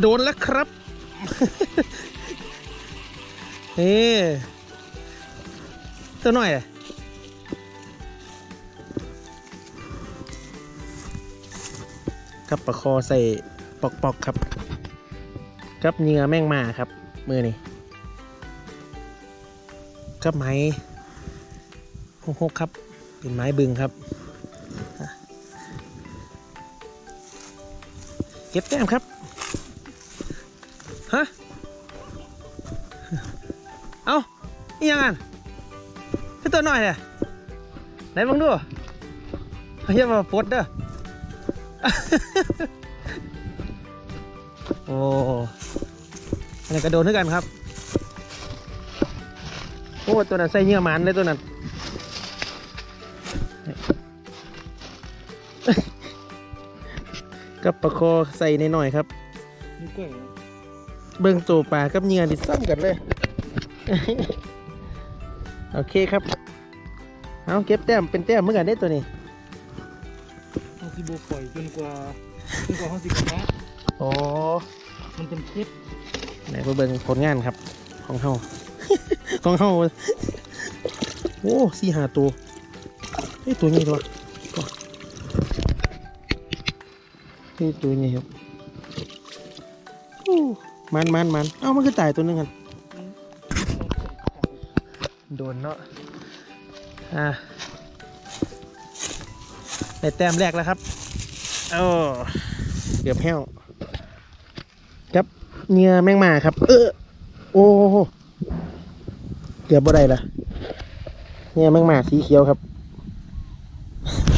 โดนแล้วครับนี่ตัวหน่อยอะกับปลาคอใส่ปอกๆครับ กับเหงื่อแม่งมาครับ มือนี่กับไม้หกๆครับ เป็นไม้บึงครับเก็บแต้มครับ ฮะเอาอียังอะให้ตัวหน่อยเลยไหนบังดูเฮียมาปลดเด้อโอ้อันนี้กระโดดด้วยกันครับ โอ้ตัวนั้นใส่เหงื่อหมันเลยตัวนั้นกับปลาคอใส่ในหน่อยครับนี่เหรอ เบิ่งตัวปลากับเหงื่อดิซ้ำกันเลย โอเคครับ เอาเก็บแต้มเป็นแต้มเหมือนกันได้ตัวนี้ เขาสิบปล่อยจนกว่าจนกว่าเขาสิกระทะโอ้มันเป็นคลิปไหนมาเบิ่งผลงานครับ ของเฮา ของเฮาโอ้สี่หาตัวเฮ้ยตัวนี้ตัวเฮ้ยตัวนี้ครับโอ้ มันมันมันเอ้ามันคือตายตัวหนึงกันโดนเนาะอ่าได้แต้มแรกแล้วครับโอ้เกือบแห้วครับเหงื่อแมงมาครับ เออโอ้โหเกือบบ่ได้ละเหงื่อแมงมาสีเขียวครับ